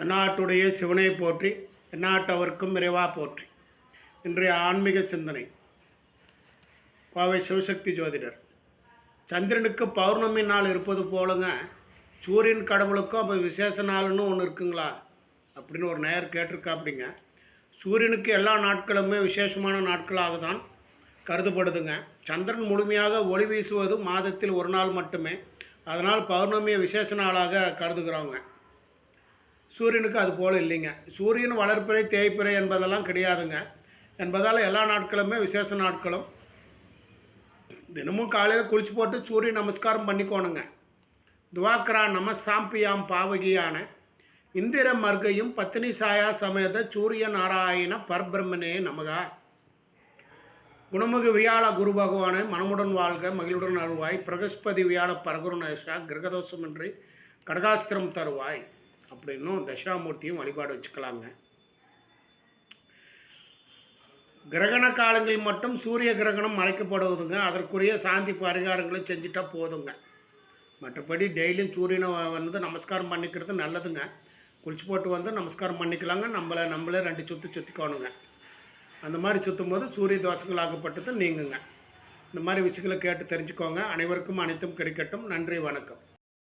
தென்னாட்டுடைய சிவனை போற்றி எந்நாட்டவர்க்கும் விரைவா போற்றி. இன்றைய ஆன்மீக சிந்தனை. கோவை சிவசக்தி ஜோதிடர். சந்திரனுக்கு பௌர்ணமி நாள் இருப்பது போலங்க சூரியன் கடவுளுக்கும் அப்போ விசேஷ நாள்னு ஒன்று இருக்குங்களா? அப்படின்னு ஒரு நேயர் கேட்டிருக்காப்பிடிங்க சூரியனுக்கு எல்லா நாட்களுமே விசேஷமான நாட்களாக தான் கருதப்படுதுங்க. சந்திரன் முழுமையாக ஒளி வீசுவது மாதத்தில் ஒரு நாள் மட்டுமே. அதனால் பௌர்ணமியை விசேஷ நாளாக கருதுகிறோங்க. சூரியனுக்கு அது போல் இல்லைங்க. சூரியன் வளர்ப்பிறை தேய்ப்பிறை என்பதெல்லாம் கிடையாதுங்க. என்பதால் எல்லா நாட்களுமே விசேஷ நாட்களும் தினமும் காலையில் குளிச்சு போட்டு சூரிய நமஸ்காரம் பண்ணிக்கோணுங்க. துவாக்கரா நம சாம்பியாம் பாவகியான இந்திர மர்கையும் பத்தினி சாயா சமேத சூரிய நாராயண பரபிரம்மனே நமகா. குணமுக வியாழ குரு பகவானை மனமுடன் வாழ்க மகிழுடன் அருவாய் பிரகஸ்பதி வியாழ பரகுருநேஷா கிரகதோஷமின்றி கடகாஸ்திரம் தருவாய். அப்படின்னும் தட்சிணாமூர்த்தியும் வழிபாடு வச்சுக்கலாங்க. கிரகண காலங்களில் மட்டும் சூரிய கிரகணம் மறைக்கப்படுவதுங்க அதற்குரிய சாந்தி பரிகாரங்களை செஞ்சுட்டா போதுங்க. மற்றபடி டெய்லியும் சூரியனை வந்து நமஸ்காரம் பண்ணிக்கிறது நல்லதுங்க. குளிச்சு போட்டு வந்து நமஸ்காரம் பண்ணிக்கலாங்க. நம்மளை நம்மளே ரெண்டு சுற்றி சுற்றிக்கணுங்க அந்த மாதிரி சுற்றும் போது சூரிய தோஷங்கள் ஆகப்பட்டது நீங்குங்க. இந்த மாதிரி விஷயங்களை கேட்டு தெரிஞ்சுக்கோங்க. அனைவருக்கும் அனைத்தும் கிடைக்கட்டும். நன்றி வணக்கம்.